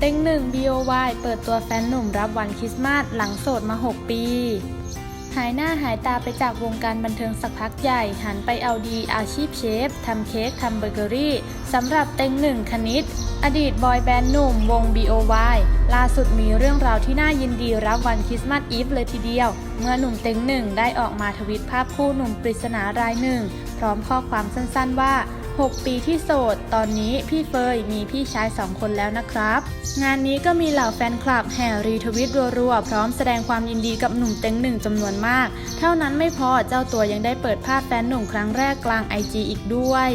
เต็งหนึ่ง BOY เปิดตัวแฟนหนุ่มรับวันคริสต์มาสหลังโสดมา 6 ปี หายหน้าหายตาไปจากวงการบันเทิงสักพักใหญ่ หันไปเอาดีอาชีพเชฟทำเค้กทำเบเกอรี่สำหรับเต็งหนึ่งคณิต อดีตบอยแบนด์หนุ่มวง BOY ล่าสุดมีเรื่องราวที่น่ายินดีรับวันคริสต์มาสอีฟเลยทีเดียว เมื่อหนุ่มเต็งหนึ่งได้ออกมาทวิตภาพคู่หนุ่มปริศนารายหนึ่ง พร้อมข้อความสั้นๆว่า 6 ปีที่โสด ตอนนี้พี่เฟยมีพี่ชาย 2 คนแล้วนะครับ งานนี้ก็มีเหล่าแฟนคลับแห่รีทวิตรัวๆ พร้อมแสดงความยินดีกับหนุ่มเต็งหนึ่งจำนวนมาก เท่านั้นไม่พอเจ้าตัวยังได้เปิดภาพแฟนหนุ่มครั้งแรกกลางไอจีอีกด้วย